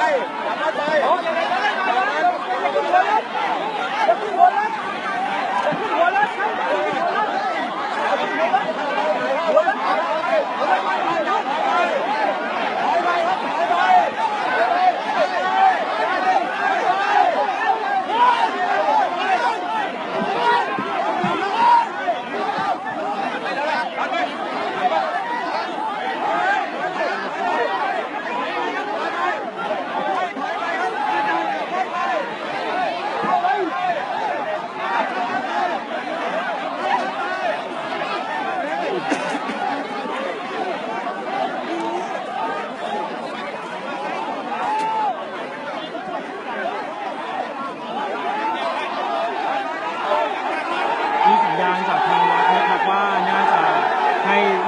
bay, chậm hết bay.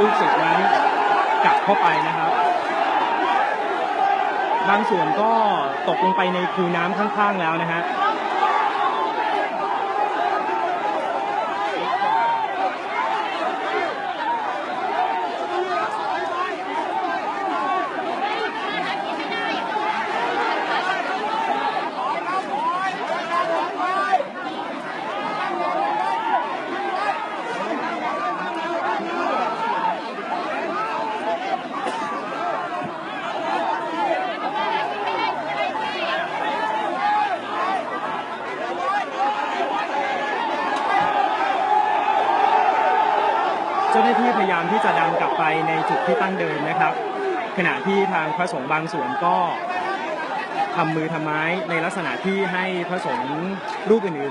ลูกศิษย์นั้นกลับเข้าไปนะครับ บางส่วนก็ตกลงไปในคูน้ำข้างๆแล้วนะฮะ เจ้าหน้าที่พยายามที่จะดันกลับไปในจุดที่ตั้งเดิมนะครับ ขณะที่ทางพระสงฆ์บางส่วนก็ทำมือทำไม้ในลักษณะที่ให้พระสงฆ์รูปอื่นๆ